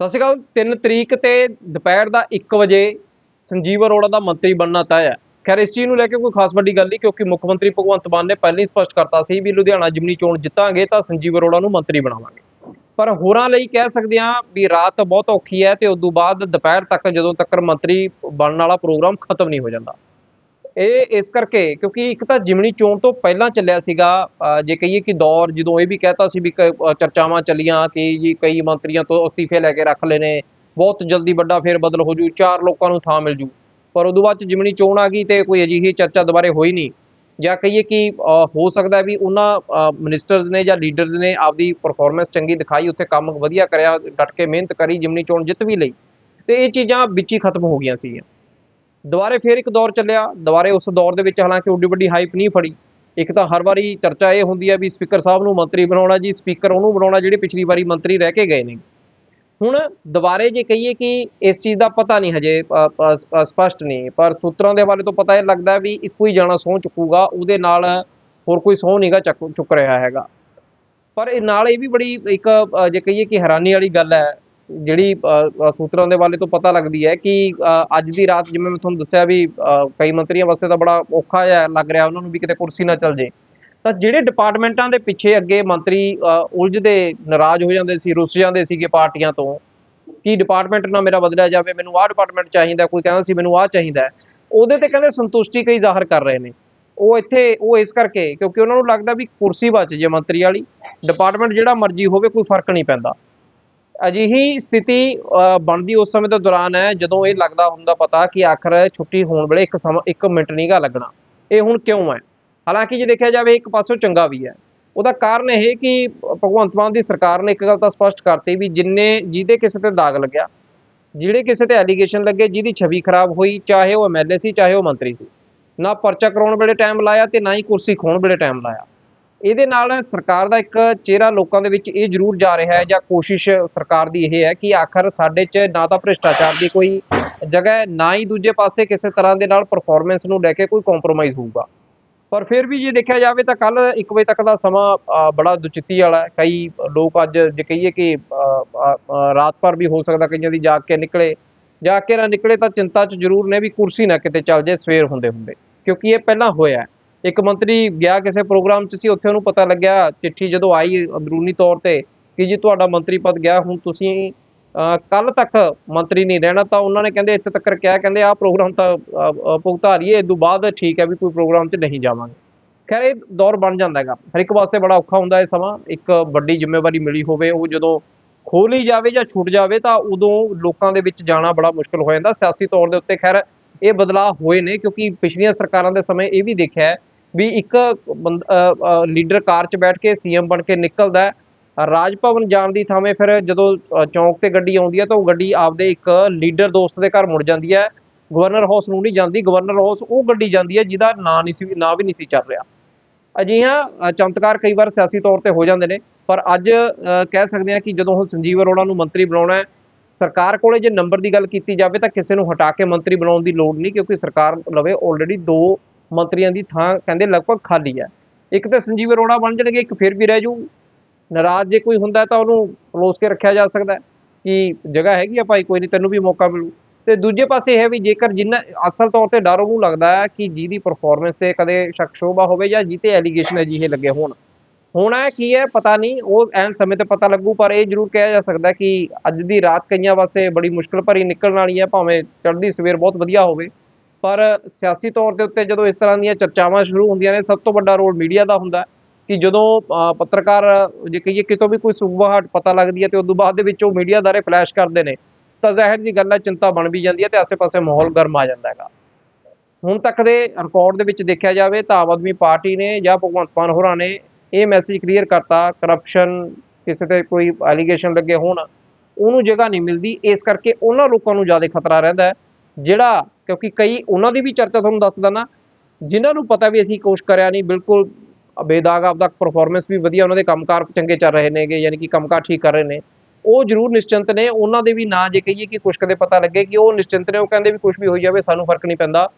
ਸਤਿ ਸ਼੍ਰੀ ਅਕਾਲ 3 ਤਰੀਕ ਤੇ ਦੁਪਹਿਰ ਦਾ 1 ਵਜੇ ਸੰਜੀਵ ਅਰੋੜਾ ਦਾ ਮੰਤਰੀ ਬਣਨਾ ਤੈਅ ਹੈ। ਖੈਰ, ਇਸ ਚੀਜ਼ ਨੂੰ ਲੈ ਕੇ ਕੋਈ ਖਾਸ ਵੱਡੀ ਗੱਲ ਨਹੀਂ, ਕਿਉਂਕਿ ਮੁੱਖ ਮੰਤਰੀ ਭਗਵੰਤ ਮਾਨ ਨੇ ਪਹਿਲਾਂ ਹੀ ਸਪਸ਼ਟ ਕਰਤਾ ਸੀ ਵੀ ਲੁਧਿਆਣਾ ਜਿਮਨੀ ਚੋਣ ਜਿੱਤਾਂਗੇ ਤਾਂ ਸੰਜੀਵ ਅਰੋੜਾ ਨੂੰ ਮੰਤਰੀ ਬਣਾਵਾਂਗੇ। ਪਰ ਹੋਰਾਂ ਲਈ ਕਹਿ ਸਕਦੇ ਹਾਂ ਵੀ ਰਾਤ ਬਹੁਤ ਔਖੀ ਹੈ ਤੇ ਉਸ ਤੋਂ ਬਾਅਦ ਦੁਪਹਿਰ ਤੱਕ ਜਦੋਂ ਤੱਕ ਮੰਤਰੀ ਬਣਨ ਵਾਲਾ ਪ੍ਰੋਗਰਾਮ ਖਤਮ ਨਹੀਂ ਹੋ ਜਾਂਦਾ। ਇਹ ਇਸ ਕਰਕੇ, ਕਿਉਂਕਿ ਇੱਕ ਤਾਂ ਜਿਮਣੀ ਚੋਣ ਤੋਂ ਪਹਿਲਾਂ ਚੱਲਿਆ ਸੀਗਾ ਜੇ ਕਹੀਏ ਕਿ ਦੌਰ ਜਦੋਂ ਇਹ ਵੀ ਕਹਿਤਾ ਸੀ ਵੀ ਕ- ਚਰਚਾਵਾਂ ਚੱਲੀਆਂ ਕਿ ਜੀ ਕਈ ਮੰਤਰੀਆਂ ਤੋਂ ਅਸਤੀਫੇ ਲੈ ਕੇ ਰੱਖ ਲਏ ਨੇ ਬਹੁਤ ਜਲਦੀ ਵੱਡਾ ਫੇਰ ਬਦਲ ਹੋ ਜੂ, ਚਾਰ ਲੋਕਾਂ ਨੂੰ ਥਾਂ ਮਿਲ ਜੂ। ਪਰ ਉਦੋਂ ਬਾਅਦ ਚ ਜਿਮਣੀ ਚੋਣ ਆ ਗਈ ਤੇ ਕੋਈ ਅਜਿਹੀ ਚਰਚਾ ਦੁਬਾਰੇ ਹੋਈ ਨਹੀਂ। ਜਾਂ ਕਹੀਏ ਕਿ ਹੋ ਸਕਦਾ ਵੀ ਉਹਨਾਂ ਮਿਨਿਸਟਰਸ ਨੇ ਜਾਂ ਲੀਡਰਸ ਨੇ ਆਪਦੀ ਪਰਫਾਰਮੈਂਸ ਚੰਗੀ ਦਿਖਾਈ, ਉੱਥੇ ਕੰਮ ਵਧੀਆ ਕਰਿਆ, ਡਟ ਕੇ ਮਿਹਨਤ ਕਰੀ ਜਿਮਨੀ ਚੋਣ ਜਿੱਤ ਵੀ ਲਈ। ਤੇ ਇਹ ਚੀਜ਼ਾਂ ਵਿੱਚ ਹੀ ਖਤਮ ਹੋ ਗਈਆਂ ਸੀਗੀਆਂ। ਦੁਬਾਰੇ ਫੇਰ ਇੱਕ ਦੌਰ ਚੱਲਿਆ। ਦੁਬਾਰੇ ਉਸ ਦੌਰ ਦੇ ਵਿੱਚ ਹਾਲਾਂਕਿ ਓਡੀ ਵੱਡੀ ਹਾਈਪ ਨਹੀਂ ਫੜੀ। ਇੱਕ ਤਾਂ ਹਰ ਵਾਰੀ ਚਰਚਾ ਇਹ ਹੁੰਦੀ ਹੈ ਵੀ ਸਪੀਕਰ ਸਾਹਿਬ ਨੂੰ ਮੰਤਰੀ ਬਣਾਉਣਾ ਜੀ ਸਪੀਕਰ ਉਹਨੂੰ ਬਣਾਉਣਾ ਜਿਹੜੇ ਪਿਛਲੀ ਵਾਰੀ ਮੰਤਰੀ ਰਹਿ ਕੇ ਗਏ ਨੇ। ਹੁਣ ਦੁਬਾਰੇ ਜੇ ਕਹੀਏ ਕਿ ਇਸ ਚੀਜ਼ ਦਾ ਪਤਾ ਨਹੀਂ ਹਜੇ ਅ, ਅ, ਸਪਸ਼ਟ ਨਹੀਂ। ਪਰ ਸੂਤਰਾਂ ਦੇ ਹਵਾਲੇ ਤੋਂ ਪਤਾ ਇਹ ਲੱਗਦਾ ਵੀ ਇੱਕੋ ਹੀ ਜਾਣਾ ਸਹੁੰ ਚੁੱਕੂਗਾ ਉਹਦੇ ਨਾਲ ਹੋਰ ਕੋਈ ਸਹੁੰ ਨਹੀਂਗਾ ਚੱਕ ਚੁੱਕ ਰਿਹਾ ਹੈਗਾ। ਪਰ ਇਹ ਨਾਲ ਇਹ ਵੀ ਬੜੀ ਇੱਕ ਜੇ ਕਹੀਏ ਕਿ ਹੈਰਾਨੀ ਵਾਲੀ ਗੱਲ ਹੈ ਜਿਹੜੀ ਸੂਤਰਾਂ ਦੇ ਵਾਲੇ ਤੋਂ ਪਤਾ ਲੱਗਦੀ ਹੈ ਕਿ ਅੱਜ ਦੀ ਰਾਤ ਜਿਵੇਂ ਮੈਂ ਤੁਹਾਨੂੰ ਦੱਸਿਆ ਵੀ ਕਈ ਮੰਤਰੀਆਂ ਵਾਸਤੇ ਤਾਂ ਬੜਾ ਔਖਾ ਜਿਹਾ ਲੱਗ ਰਿਹਾ ਉਹਨਾਂ ਨੂੰ ਵੀ ਕਿਤੇ ਕੁਰਸੀ ਨਾ ਚੱਲ ਜੇ। ਤਾਂ ਜਿਹੜੇ ਡਿਪਾਰਟਮੈਂਟਾਂ ਦੇ ਪਿੱਛੇ ਅੱਗੇ ਮੰਤਰੀ ਉਲਝਦੇ ਨਾਰਾਜ਼ ਹੋ ਜਾਂਦੇ ਸੀ, ਰੁੱਸ ਜਾਂਦੇ ਸੀਗੇ ਪਾਰਟੀਆਂ ਤੋਂ, ਕੀ ਡਿਪਾਰਟਮੈਂਟ ਨਾ ਮੇਰਾ ਬਦਲਿਆ ਜਾਵੇ, ਮੈਨੂੰ ਆਹ ਡਿਪਾਰਟਮੈਂਟ ਚਾਹੀਦਾ, ਕੋਈ ਕਹਿੰਦਾ ਸੀ ਮੈਨੂੰ ਆਹ ਚਾਹੀਦਾ ਉਹਦੇ ਤੇ ਕਹਿੰਦੇ ਸੰਤੁਸ਼ਟੀ ਕਈ ਜ਼ਾਹਰ ਕਰ ਰਹੇ ਨੇ। ਉਹ ਇੱਥੇ, ਉਹ ਇਸ ਕਰਕੇ, ਕਿਉਂਕਿ ਉਹਨਾਂ ਨੂੰ ਲੱਗਦਾ ਵੀ ਕੁਰਸੀ ਬਚ ਜੇ ਮੰਤਰੀ ਵਾਲੀ, ਡਿਪਾਰਟਮੈਂਟ ਜਿਹੜਾ ਮਰਜ਼ੀ ਹੋਵੇ ਕੋਈ ਫ਼ਰਕ ਨਹੀਂ ਪੈਂਦਾ। ਅਜਿਹੀ ਸਥਿਤੀ ਬਣਦੀ ਉਸ ਸਮੇਂ ਦੇ ਦੌਰਾਨ ਹੈ, ਜਦੋਂ ਇਹ ਲੱਗਦਾ ਹੁੰਦਾ ਪਤਾ ਕਿ ਆਖਰ ਛੁੱਟੀ ਹੋਣ ਵੇਲੇ ਇੱਕ ਸਮਾਂ, ਇੱਕ ਮਿੰਟ ਨਹੀਂਗਾ ਲੱਗਣਾ। ਇਹ ਹੁਣ ਕਿਉਂ ਹੈ? ਹਾਲਾਂਕਿ ਜੇ ਦੇਖਿਆ ਜਾਵੇ, ਇੱਕ ਪਾਸੋਂ ਚੰਗਾ ਵੀ ਹੈ। ਉਹਦਾ ਕਾਰਨ ਇਹ ਕਿ ਭਗਵੰਤ ਮਾਨ ਦੀ ਸਰਕਾਰ ਨੇ ਇੱਕ ਗੱਲ ਤਾਂ ਸਪਸ਼ਟ ਕਰਤੀ ਵੀ ਜਿੰਨੇ, ਜਿਹਦੇ ਕਿਸੇ ਤੇ ਦਾਗ ਲੱਗਿਆ, ਜਿਹੜੇ ਕਿਸੇ ਤੇ ਐਲੀਗੇਸ਼ਨ ਲੱਗੇ, ਜਿਹਦੀ ਛਵੀ ਖਰਾਬ ਹੋਈ, ਚਾਹੇ ਉਹ ਐਮਐਲਏ ਸੀ, ਚਾਹੇ ਉਹ ਮੰਤਰੀ ਸੀ, ਨਾ ਪਰਚਾ ਕਰਾਉਣ ਵੇਲੇ ਟਾਈਮ ਲਾਇਆ ਤੇ ਨਾ ਹੀ ਕੁਰਸੀ ਖੋਣ ਵੇਲੇ ਟਾਈਮ ਲਾਇਆ। ਇਹਦੇ ਨਾਲ ਸਰਕਾਰ ਦਾ ਇੱਕ ਚਿਹਰਾ ਲੋਕਾਂ ਦੇ ਵਿੱਚ ਇਹ ਜ਼ਰੂਰ ਜਾ ਰਿਹਾ ਹੈ ਜਾਂ ਕੋਸ਼ਿਸ਼ ਸਰਕਾਰ ਦੀ ਇਹ ਹੈ ਕਿ ਆਖਰ ਸਾਡੇ 'ਚ ਨਾ ਤਾਂ ਭ੍ਰਿਸ਼ਟਾਚਾਰ ਦੀ ਕੋਈ ਜਗ੍ਹਾ ਹੈ, ਨਾ ਹੀ ਦੂਜੇ ਪਾਸੇ ਕਿਸੇ ਤਰ੍ਹਾਂ ਦੇ ਨਾਲ ਪਰਫਾਰਮੈਂਸ ਨੂੰ ਲੈ ਕੇ ਕੋਈ ਕੰਪਰੋਮਾਈਜ਼ ਹੋਊਗਾ। ਪਰ ਫਿਰ ਵੀ ਜੇ ਦੇਖਿਆ ਜਾਵੇ ਤਾਂ ਕੱਲ 1 ਵਜੇ ਤੱਕ ਦਾ ਸਮਾਂ ਬੜਾ ਦੁਚਿੱਤੀ ਵਾਲਾ ਹੈ। ਕਈ ਲੋਕ ਅੱਜ ਜੇ ਕਹੀਏ ਕਿ ਰਾਤ ਭਰ ਵੀ ਹੋ ਸਕਦਾ ਕਈਆਂ ਦੀ ਜਾਗ ਕੇ ਨਿਕਲੇ। ਜਾਗ ਕੇ ਨਾ ਨਿਕਲੇ ਤਾਂ ਚਿੰਤਾ 'ਚ ਜ਼ਰੂਰ ਨੇ ਵੀ ਕੁਰਸੀ ਨਾ ਕਿਤੇ ਚੱਲ ਜੇ ਸਵੇਰ ਹੁੰਦੇ ਹੁੰਦੇ ਕਿਉਂਕਿ ਇਹ ਪਹਿਲਾਂ ਹੋਇਆ ਇੱਕ ਮੰਤਰੀ ਗਿਆ ਕਿਸੇ ਪ੍ਰੋਗਰਾਮ 'ਚ ਸੀ ਉੱਥੇ ਉਹਨੂੰ ਪਤਾ ਲੱਗਿਆ ਚਿੱਠੀ ਜਦੋਂ ਆਈ ਅੰਦਰੂਨੀ ਤੌਰ ਤੇ ਕਿ ਜੀ ਤੁਹਾਡਾ ਮੰਤਰੀ ਪਦ ਗਿਆ ਹੁਣ ਤੁਸੀਂ ਕੱਲ ਤੱਕ ਮੰਤਰੀ ਨਹੀਂ ਰਹਿਣਾ ਤਾਂ ਉਹਨਾਂ ਨੇ ਕਹਿੰਦੇ ਇੱਥੇ ਤੱਕ ਕਿਹਾ ਕਹਿੰਦੇ ਆਹ ਪ੍ਰੋਗਰਾਮ ਤਾਂ ਅ, ਅ, ਭੁਗਤਾ ਲਈਏ ਇਸ ਤੋਂ ਬਾਅਦ ਠੀਕ ਹੈ ਵੀ ਕੋਈ ਪ੍ਰੋਗਰਾਮ 'ਚ ਨਹੀਂ ਜਾਵਾਂਗੇ। ਖੈਰ ਇਹ ਦੌਰ ਬਣ ਜਾਂਦਾ ਹੈਗਾ। ਹਰ ਇੱਕ ਵਾਸਤੇ ਬੜਾ ਔਖਾ ਹੁੰਦਾ ਇਹ ਸਮਾਂ ਇੱਕ ਵੱਡੀ ਜ਼ਿੰਮੇਵਾਰੀ ਮਿਲੀ ਹੋਵੇ ਉਹ ਜਦੋਂ ਖੋਹ ਲਈ ਜਾਵੇ ਜਾਂ ਛੁੱਟ ਜਾਵੇ ਤਾਂ ਉਦੋਂ ਲੋਕਾਂ ਦੇ ਵਿੱਚ ਜਾਣਾ ਬੜਾ ਮੁਸ਼ਕਲ ਹੋ ਜਾਂਦਾ। ਸਿਆਸੀ ਤੌਰ ਦੇ ਉੱਤੇ ਖੈਰ ਇਹ ਬਦਲਾਅ ਹੋਏ ਨੇ ਕਿਉਂਕਿ ਪਿਛਲੀਆਂ ਸਰਕਾਰਾਂ ਦੇ ਸਮੇਂ ਇਹ ਵੀ ਦੇਖਿਆ ਵੀ ਇੱਕ ਬੰਦ- ਲੀਡਰ ਕਾਰ 'ਚ ਬੈਠ ਕੇ ਸੀਐਮ ਬਣ ਕੇ ਨਿਕਲਦਾ ਰਾਜ ਭਵਨ ਜਾਣ ਦੀ ਥਾਵੇਂ ਫਿਰ ਜਦੋਂ ਚੌਂਕ ਤੇ ਗੱਡੀ ਆਉਂਦੀ ਹੈ ਤਾਂ ਉਹ ਗੱਡੀ ਆਪਦੇ ਇੱਕ ਲੀਡਰ ਦੋਸਤ ਦੇ ਘਰ ਮੁੜ ਜਾਂਦੀ ਹੈ। ਗਵਰਨਰ ਹਾਊਸ ਨੂੰ ਨਹੀਂ ਜਾਂਦੀ, ਗਵਰਨਰ ਹਾਊਸ ਉਹ ਗੱਡੀ ਜਾਂਦੀ ਹੈ ਜਿਹਦਾ ਨਾਂ ਨਹੀਂ ਸੀ, ਨਾਂ ਵੀ ਨਹੀਂ ਸੀ ਚੱਲ ਰਿਹਾ। ਅਜਿਹਾ ਚਮਤਕਾਰ ਕਈ ਵਾਰ ਸਿਆਸੀ ਤੌਰ ਤੇ ਹੋ ਜਾਂਦੇ ਨੇ, ਪਰ ਅੱਜ ਕਹਿ ਸਕਦੇ ਹਾਂ ਕਿ ਜਦੋਂ ਹੁਣ ਸੰਜੀਵ ਅਰੋੜਾ ਨੂੰ ਮੰਤਰੀ ਬਣਾਉਣਾ ਹੈ, ਸਰਕਾਰ ਕੋਲੇ ਜੇ ਨੰਬਰ ਦੀ ਗੱਲ ਕੀਤੀ ਜਾਵੇ ਤਾਂ ਕਿਸੇ ਨੂੰ ਹਟਾ ਕੇ ਮੰਤਰੀ ਬਣਾਉਣ ਦੀ ਲੋੜ ਨਹੀਂ ਕਿਉਂਕਿ ਸਰਕਾਰ ਲਵੇ ਆਲਰੇਡੀ ਦੋ ਮੰਤਰੀਆਂ ਦੀ ਥਾਂ ਕਹਿੰਦੇ ਲਗਭਗ ਖਾਲੀ ਹੈ। ਇੱਕ ਤਾਂ ਸੰਜੀਵ ਅਰੋੜਾ ਬਣ ਜਾਣਗੇ, ਇੱਕ ਫਿਰ ਵੀ ਰਹਿ ਜੂ। ਨਾਰਾਜ਼ ਜੇ ਕੋਈ ਹੁੰਦਾ ਤਾਂ ਉਹਨੂੰ ਪਲੋਸ ਕੇ ਰੱਖਿਆ ਜਾ ਸਕਦਾ ਕਿ ਜਗ੍ਹਾ ਹੈਗੀ ਆ ਭਾਈ, ਕੋਈ ਨਹੀਂ, ਤੈਨੂੰ ਵੀ ਮੌਕਾ ਮਿਲੂ। ਤੇ ਦੂਜੇ ਪਾਸੇ ਇਹ ਹੈ ਵੀ ਜੇਕਰ ਜਿੰਨਾ ਅਸਲ ਤੌਰ ਤੇ ਡਰ ਉਹਨੂੰ ਲੱਗਦਾ ਹੈ ਕਿ ਜਿਹਦੀ ਪਰਫਾਰਮੈਂਸ ਤੇ ਕਦੇ ਸ਼ੱਕ ਸ਼ੋਭਾ ਹੋਵੇ ਜਾਂ ਜਿਹਤੇ ਐਲੀਗੇਸ਼ਨ ਅਜਿਹੇ ਲੱਗੇ ਹੋਣ। ਹੋਣਾ ਕੀ ਹੈ ਪਤਾ ਨਹੀਂ, ਉਹ ਐਨ ਸਮੇਂ ਤੇ ਪਤਾ ਲੱਗੂ, ਪਰ ਇਹ ਜ਼ਰੂਰ ਕਿਹਾ ਜਾ ਸਕਦਾ ਕਿ ਅੱਜ ਦੀ ਰਾਤ ਕਈਆਂ ਵਾਸਤੇ ਬੜੀ ਮੁਸ਼ਕਲ ਭਰੀ ਨਿਕਲਣ ਵਾਲੀ ਹੈ, ਭਾਵੇਂ ਚੜ੍ਹਦੀ ਸਵੇਰ ਬਹੁਤ ਵਧੀਆ ਹੋਵੇ। ਪਰ ਸਿਆਸੀ ਤੌਰ ਦੇ ਉੱਤੇ ਜਦੋਂ ਇਸ ਤਰ੍ਹਾਂ ਦੀਆਂ ਚਰਚਾਵਾਂ ਸ਼ੁਰੂ ਹੁੰਦੀਆਂ ਨੇ, ਸਭ ਤੋਂ ਵੱਡਾ ਰੋਲ ਮੀਡੀਆ ਦਾ ਹੁੰਦਾ ਕਿ ਜਦੋਂ ਪੱਤਰਕਾਰ, ਜੇ ਕਹੀਏ ਕਿਤੋਂ ਵੀ ਕੋਈ ਸੁਗਵਾਹਟ ਪਤਾ ਲੱਗਦੀ ਹੈ ਤੇ ਉਸ ਤੋਂ ਬਾਅਦ ਦੇ ਵਿੱਚ ਉਹ ਮੀਡੀਆ ਦਾਰੇ ਫਲੈਸ਼ ਕਰਦੇ ਨੇ, ਤਾਂ ਜ਼ਾਹਿਰ ਜੀ ਗੱਲ ਹੈ ਚਿੰਤਾ ਬਣ ਵੀ ਜਾਂਦੀ ਹੈ ਤੇ ਆਸੇ-ਪਾਸੇ ਮਾਹੌਲ ਗਰਮ ਆ ਜਾਂਦਾ ਹੈਗਾ। ਹੁਣ ਤੱਕ ਦੇ ਰਿਕਾਰਡ ਦੇ ਵਿੱਚ ਦੇਖਿਆ ਜਾਵੇ ਤਾਂ ਆਮ ਆਦਮੀ ਪਾਰਟੀ ਨੇ ਜਾਂ ਭਗਵੰਤ ਮਾਨ ਹੋਰਾਂ ਨੇ ਇਹ ਮੈਸੇਜ ਕਲੀਅਰ ਕਰਤਾ ਕਰਪਸ਼ਨ ਕਿਸੇ ਤੇ ਕੋਈ ਐਲੀਗੇਸ਼ਨ ਲੱਗੇ ਹੋਣ, ਉਹਨੂੰ ਜਗ੍ਹਾ ਨਹੀਂ ਮਿਲਦੀ, ਇਸ ਕਰਕੇ ਉਹਨਾਂ ਲੋਕਾਂ ਨੂੰ ਜ਼ਿਆਦਾ ਖਤਰਾ ਰਹਿੰਦਾ ਹੈ। ਜਿਹੜਾ, ਕਿਉਂਕਿ ਕਈ ਉਹਨਾਂ ਦੀ ਵੀ ਚਰਚਾ ਤੁਹਾਨੂੰ ਦੱਸਦਾ ਨਾ, ਜਿਨ੍ਹਾਂ ਨੂੰ ਪਤਾ ਵੀ ਅਸੀਂ ਕੁਛ ਕਰਿਆ ਨਹੀਂ, ਬਿਲਕੁਲ ਬੇਦਾਗ ਆਪਦਾ ਪਰਫਾਰਮੈਂਸ ਵੀ ਵਧੀਆ ਉਹਨਾਂ ਦੇ ਕੰਮਕਾਰ ਚੰਗੇ ਚੱਲ ਰਹੇ ਨੇਗੇ, ਯਾਨੀ ਕਿ ਕੰਮਕਾਰ ਠੀਕ ਕਰ ਰਹੇ ਨੇ, ਉਹ ਜ਼ਰੂਰ ਨਿਸ਼ਚਿੰਤ ਨੇ, ਉਹਨਾਂ ਦੇ ਵੀ ਨਾਂ ਜੇ ਕਹੀਏ ਕਿ ਕੁਛ ਕਦੇ ਪਤਾ ਲੱਗੇ ਕਿ ਉਹ ਨਿਸ਼ਚਿੰਤ ਨੇ, ਉਹ ਕਹਿੰਦੇ ਵੀ ਕੁਝ ਵੀ ਹੋਈ ਜਾਵੇ, ਸਾਨੂੰ ਫ਼ਰਕ ਨਹੀਂ ਪੈਂਦਾ।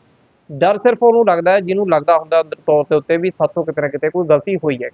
ਡਰ ਸਿਰਫ ਉਹਨੂੰ ਲੱਗਦਾ ਹੈ, ਜਿਹਨੂੰ ਲੱਗਦਾ ਹੁੰਦਾ ਤੌਰ 'ਤੇ ਉੱਤੇ ਵੀ ਸਾਥੋਂ ਕਿਤੇ ਨਾ ਕਿਤੇ ਕੋਈ ਗਲਤੀ ਹੋਈ ਹੈ।